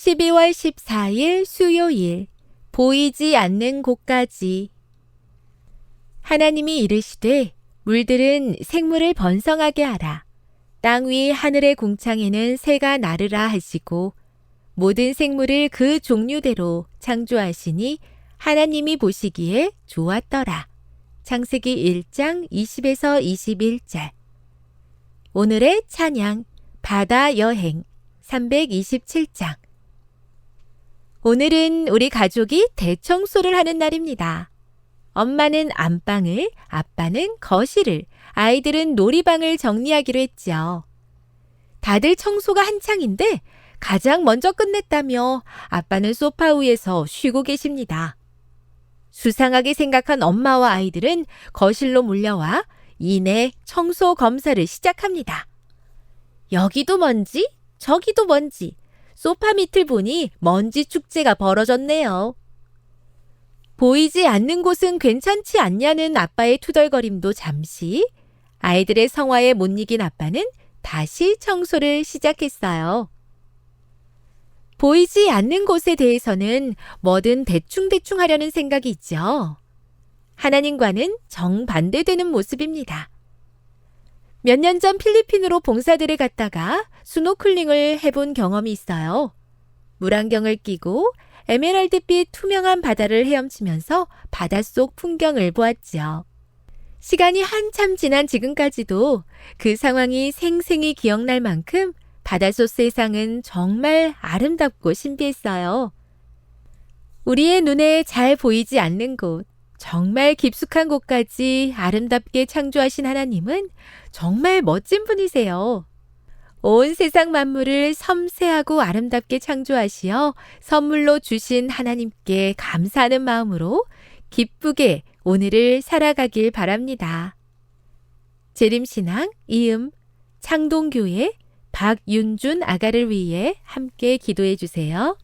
12월 14일 수요일 보이지 않는 곳까지. 하나님이 이르시되 물들은 생물을 번성하게 하라. 땅 위 하늘의 궁창에는 새가 나르라 하시고 모든 생물을 그 종류대로 창조하시니 하나님이 보시기에 좋았더라. 창세기 1장 20에서 21절. 오늘의 찬양 바다 여행 327장 오늘은 우리 가족이 대청소를 하는 날입니다. 엄마는 안방을, 아빠는 거실을, 아이들은 놀이방을 정리하기로 했죠. 다들 청소가 한창인데 가장 먼저 끝냈다며 아빠는 소파 위에서 쉬고 계십니다. 수상하게 생각한 엄마와 아이들은 거실로 몰려와 이내 청소 검사를 시작합니다. 여기도 먼지, 저기도 먼지, 소파 밑을 보니 먼지 축제가 벌어졌네요. 보이지 않는 곳은 괜찮지 않냐는 아빠의 투덜거림도 잠시, 아이들의 성화에 못 이긴 아빠는 다시 청소를 시작했어요. 보이지 않는 곳에 대해서는 뭐든 대충대충 하려는 생각이 있죠. 하나님과는 정반대되는 모습입니다. 몇 년 전 필리핀으로 봉사들을 갔다가 스노클링을 해본 경험이 있어요. 물안경을 끼고 에메랄드빛 투명한 바다를 헤엄치면서 바닷속 풍경을 보았지요. 시간이 한참 지난 지금까지도 그 상황이 생생히 기억날 만큼 바닷속 세상은 정말 아름답고 신비했어요. 우리의 눈에 잘 보이지 않는 곳, 정말 깊숙한 곳까지 아름답게 창조하신 하나님은 정말 멋진 분이세요. 온 세상 만물을 섬세하고 아름답게 창조하시어 선물로 주신 하나님께 감사하는 마음으로 기쁘게 오늘을 살아가길 바랍니다. 재림신앙 이음 창동교회 박윤준 아가를 위해 함께 기도해 주세요.